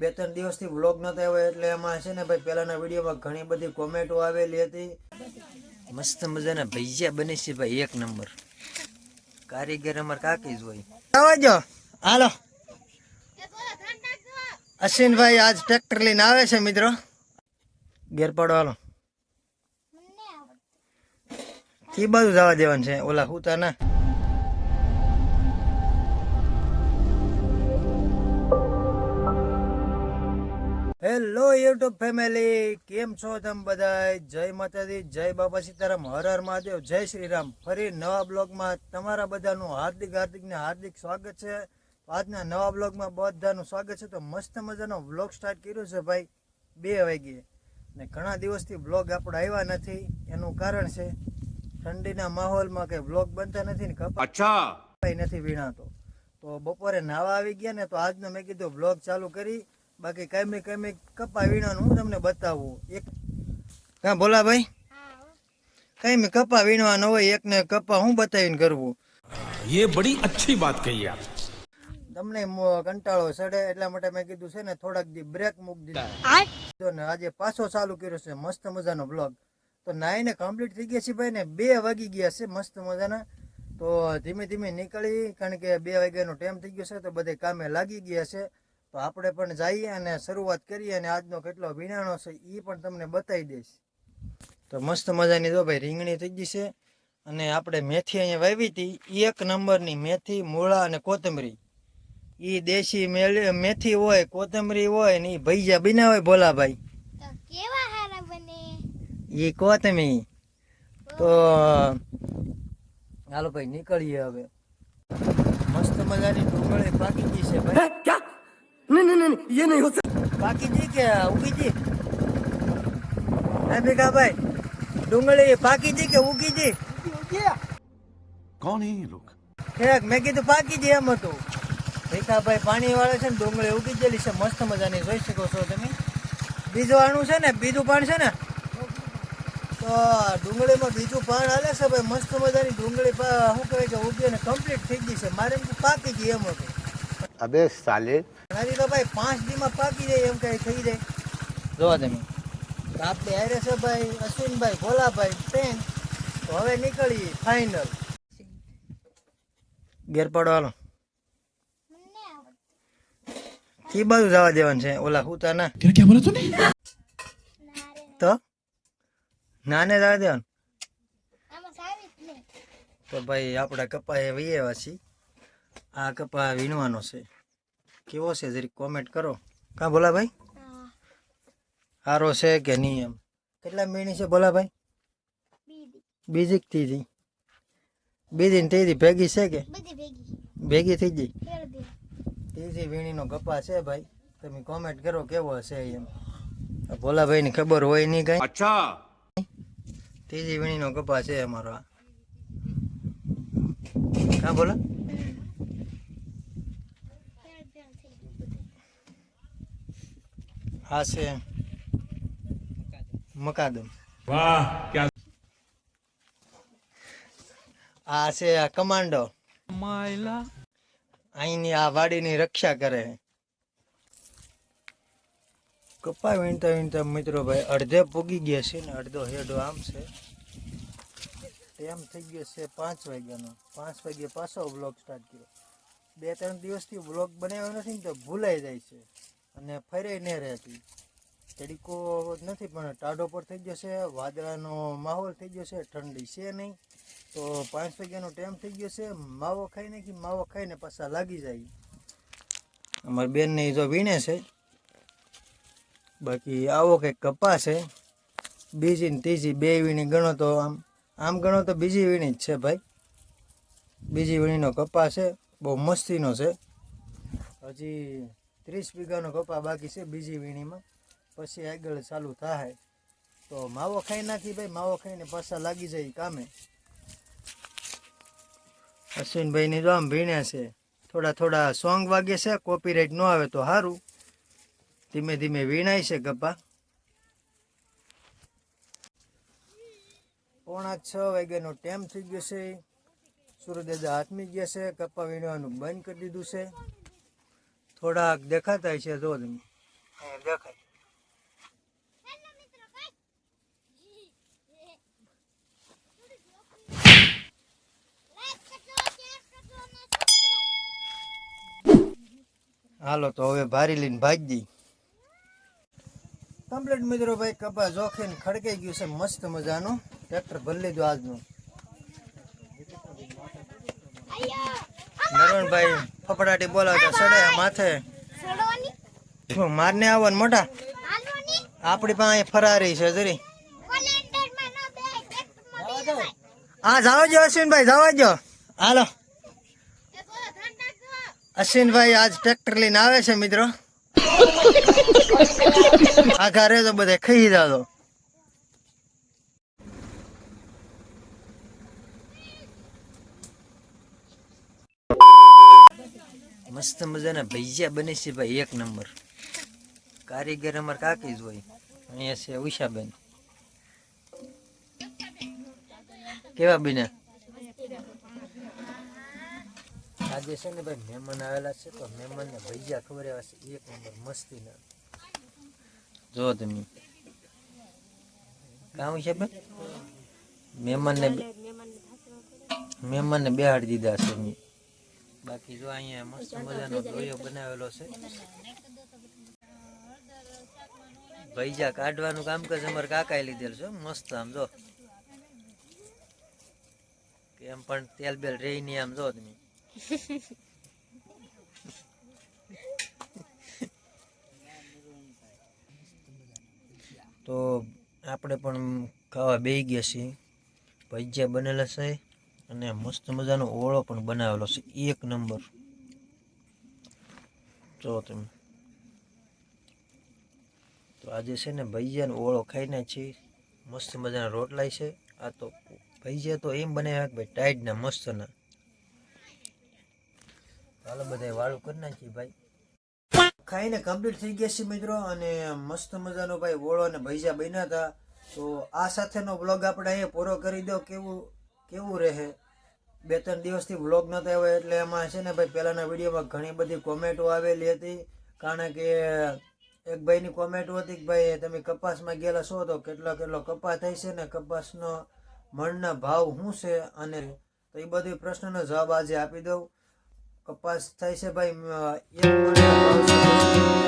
બે ત્રણ દિવસથી વ્લોગ નતો આવ્યો એટલે એમાં છે ને ભાઈ પહેલાના વિડીયોમાં ઘણી બધી કોમેન્ટો આવેલી હતી. મસ્ત મજાના ભૈયા બને છે ભાઈ એક નંબર. કારીગર અમાર કાકી જ હોય. આવજો હાલો. અશ્વિનભાઈ આજ ટ્રેક્ટર લઈને આવે છે મિત્રો. ગેર પાડો હાલો. કી બાજુ જવા દેવાનું છે. ઓલા હુતા ના. હેલો યુટ્યુબ ફેમિલી કેમ છો તમે બધા જય માતાજી જય બાબા સીતારામ. હર હર મહાદેવ. જય શ્રી રામ ફરી નવા બ્લોગમાં તમારા બધાનું હાર્દિક હાર્દિકને હાર્દિક સ્વાગત છે. આજના નવા બ્લોગમાં બધાનું સ્વાગત છે. તો મસ્ત મજાનો બ્લોગ સ્ટાર્ટ કર્યો છે ભાઈ. બે વાગ્યે ને ઘણા દિવસથી બ્લોગ આપણે આવ્યા નથી. એનું કારણ છે ઠંડીના માહોલમાં કંઈ બ્લોગ બનતા નથી ને કપાઈ નથી વીણાતો. તો બપોરે નાવા આવી ગયા ને તો આજનો મેં કીધું બ્લોગ ચાલુ કરી. બાકી કાંઈ કાંઈ કપા વીણવાનું હું તમને બતાવું. એક હા બોલા ભાઈ. કાંઈ કપા વીણવાનો હોય એકને કપા હું બતાવીને કરવું? એ બડી અચ્છી વાત કહી આપ. તમને કંટાળો સડે એટલા માટે મેં કીધું છે ને થોડાક દી બ્રેક મૂક દીધો. ને આજે પાછો ચાલુ કર્યો છે મસ્ત મજાનો બ્લોગ તો નાઈને કમ્પ્લીટ થઈ ગયા છે ભાઈ ને બે વાગી ગયા છે મસ્ત મજાના. તો ધીમે ધીમે નીકળી કારણ કે બે વાગ્યાનો ટાઈમ થઈ ગયો છે તો બધે કામે લાગી ગયા છે. તો આપણે પણ જઈએ અને શરૂઆત કરીએ અને આજનો કેટલો વીણાણો છે એ પણ તમને બતાવી દઈશ. તો મસ્ત મજાની જો ભાઈ રીંગણી થઈ ગઈ છે અને આપણે મેથી અહીંયા વાવી હતી. એક નંબરની મેથી મૂળા અને કોથમરી. એ દેશી મેથી હોય કોથમરી હોય ને એ ભૈજા બનાવે ભોલાભાઈ. એ કેવા હારા બને? ઈ કોથમી. તો હાલો ભાઈ નીકળીએ હવે. મસ્ત મજાની ડુંગળી પાકી ગઈ છે ભાઈ. नहीं नहीं नहीं ये नहीं होता પાકી ગઈ કે ઉગી ગઈ હે ભીખાભાઈ ડુંગળી પાકી ગઈ કે ઉગી ગઈ कौन है ये लोग ઠેક મેં કીધું પાકી ગઈ એમ હતું ભીખાભાઈ પાણી વાળે છે ને ડુંગળી ઉગી ગયેલી છે મસ્ત મજાની જોઈ શકો છો તમે બીજું આણું છે ને બીજું પાણ છે ને તો ડુંગળીમાં બીજું પાણ હાલે છે ભાઈ મસ્ત મજાની ડુંગળી પા- શું કહેવાય કે ઉગી અને કમ્પ્લીટ થઈ ગઈ છે મારે એમ કે પાકી ગઈ એમ હતું અબે સાલે. મારી તો ભાઈ પાંચ દીમાં પાકી જાય એમ કઈ થઈ જાય. જોવા તમે. આપણે હારે છે ભાઈ અશ્વિનભાઈ ભોલાભાઈ ટ્રેન તો હવે નીકળીએ ફાઇનલ ગેર પાડો હાલો કી બાજુ જવા દેવાનું છે ઓલા હુતા ના. તેને ક્યાં બોલા તું તો? નાને જવા દેવાનું. તો ભાઈ આપડા કપાએ વઈએ વાસી આ કપા વીણવાનો છે કેવો છે જરીક કોમેન્ટ કરો કાં બોલા ભાઈ સારો છે કે નહીં એમ કેટલા મીણી છે બોલા ભાઈ બીજી ત્રીજી બીજી ને ત્રીજી ભેગી છે કે ભેગી થઈ ગઈ ત્રીજી વીણીનો કપા છે ભાઈ તમે કોમેન્ટ કરો કેવો હશે એમ ભોલાભાઈ ની ખબર હોય નહીં કઈ અચ્છા ત્રીજી વીણીનો કપા છે અમારો આ કા બોલા આ છે મકાદમ. વાહ ક્યાં આ છે કમાન્ડો. માયલા. અહીંની આ વાડીની રક્ષા કરે. કપાય વીણતા વીણતા મિત્રો ભાઈ અડધે પૂગી ગયા છે ને અડધો હેડો આમ છે. ટાઈમ થઈ ગયો છે પાંચ વાગ્યાનો. પાંચ વાગ્યે પાછો બ્લોગ સ્ટાર્ટ કર્યો. બે ત્રણ દિવસથી બ્લોગ બનાવ્યો નથી ને તો ભૂલાઈ જાય છે. અને ફરે ન રહેતી તડીકો નથી, પણ ટાઢો પર થઈ ગયો છે, વાદળાનો માહોલ થઈ ગયો છે, ઠંડી છે નહીં. તો પાંચ વાગ્યાનો ટાઈમ થઈ ગયો છે, માવો ખાઈ નાખી માવો ખાઈને પાછા લાગી જાય. અમારી બેનને જો વીણે છે. બાકી આવો કંઈક કપા છે. બીજી ને ત્રીજી, બે વીણી ગણો તો આમ આમ ગણો તો બીજી વીણી જ છે ભાઈ. બીજી વીણીનો કપા છે, બહુ મસ્તીનો છે. હજી ત્રીસ વીઘાનો કપા બાકી છે બીજી વીણીમાં. પછી આગળ ચાલુ થાય. તો માવો ખાઈ નાખી ભાઈ, માવો ખાઈને પાછા લાગી જાય કામે. અશ્વિનભાઈની જો આમ ભીણ્યા છે. થોડા થોડા સોંગ વાગે છે કોપીરાઇટ ન આવે તો સારું ધીમે ધીમે વીણાય છે કપા. પોણા છ વાગ્યાનો ટાઈમ થઈ ગયો છે. સૂર્યદાદા હાથમી ગયા છે, કપા વીણવાનું બંધ કરી દીધું છે. થોડાક દેખાતા છે જો તમે. અહીંયા દેખાય. હેલો મિત્રો કઈ લાઈક કરજો શેર કરજો અને સબસ્ક્રાઇબ હાલો તો હવે ભારી લઈને ભાગી કમ્પ્લીટ મિત્રો ભાઈ કપા જોખીને ખડકાઈ ગયું છે મસ્ત મજાનું. ટ્રેક્ટર ભરી લીધું આજનું. આયો નરવણભાઈ ફફડાટી બોલાવતા સડે માથે. શું મારને આવો ને મોટા આપણી પાસે ફરારી છે જરી. હા જાવ જો અશ્વિનભાઈ જાવ જો હાલો. અશ્વિનભાઈ આજ ટ્રેક્ટર લઈને આવે છે મિત્રો. આ ઘરે તો બધે ખાઈ જાતો મસ્ત મજાના ભૈયા બને છે ભાઈ, એક નંબર. કારીગર અમાર કાકી જ હોય. અહીંયા છે ઉષાબેન. કેવા બન્યા? આજે છે ને ભાઈ મહેમાન આવેલા છે, તો મહેમાન ને ભૈયા ખબર એવા છે. એક નંબર મસ્તી ના જો તમે. કામ છે બે મહેમાન ને મહેમાન ને બેહાડી દીધા છે. બાકી જો અહીંયા મસ્ત મજાનો ધોયો બનાવેલો છે. ભૈજા કાઢવાનું કામ કાજ અમારે કાકાએ લીધેલ છે મસ્ત આમ જો. એમ પણ તેલ બેલ રહી નહીં આમ જો તમે તો આપણે પણ ખાવા બેસી ગયા છીએ. ભજીયા બનેલા છે. અને મસ્ત મજાનો ઓળો પણ બનાવેલો છે. એક નંબર. જો તમે. તો આજે છે ને ભજીયાનો ઓળો ખાઈને છીએ મસ્ત મજાના રોટલાય છે. આ તો ભૈયા તો એમ બનાવ્યા કે ભાઈ ટાઈટના, મસ્તના. ચાલો બધા વાળું કરી નાખીએ ભાઈ. ખાઈને કમ્પ્લીટ થઈ ગયા છે મિત્રો અને મસ્ત મજાનો ભાઈ ઓળો અને ભૈજા બન્યા હતા. તો આ સાથેનો બ્લોગ આપણે અહીંયા પૂરો કરી દો. કેવું કેવું રહે? બે ત્રણ દિવસથી વ્લોગ નતા આવ્યો, એટલે એમાં છે ને ભાઈ, પહેલાંના વિડીયોમાં ઘણી બધી કોમેન્ટો આવેલી હતી. કારણ કે એક ભાઈની કોમેન્ટ હતી કે ભાઈ, તમે કપાસમાં ગયેલા છો તો કેટલો કેટલો કપાસ થાય છે ને? કપાસનો મણના ભાવ શું છે? અને તો એ બધી પ્રશ્નનો જવાબ આજે આપી દઉં. કપાસ થાય છે ભાઈ એક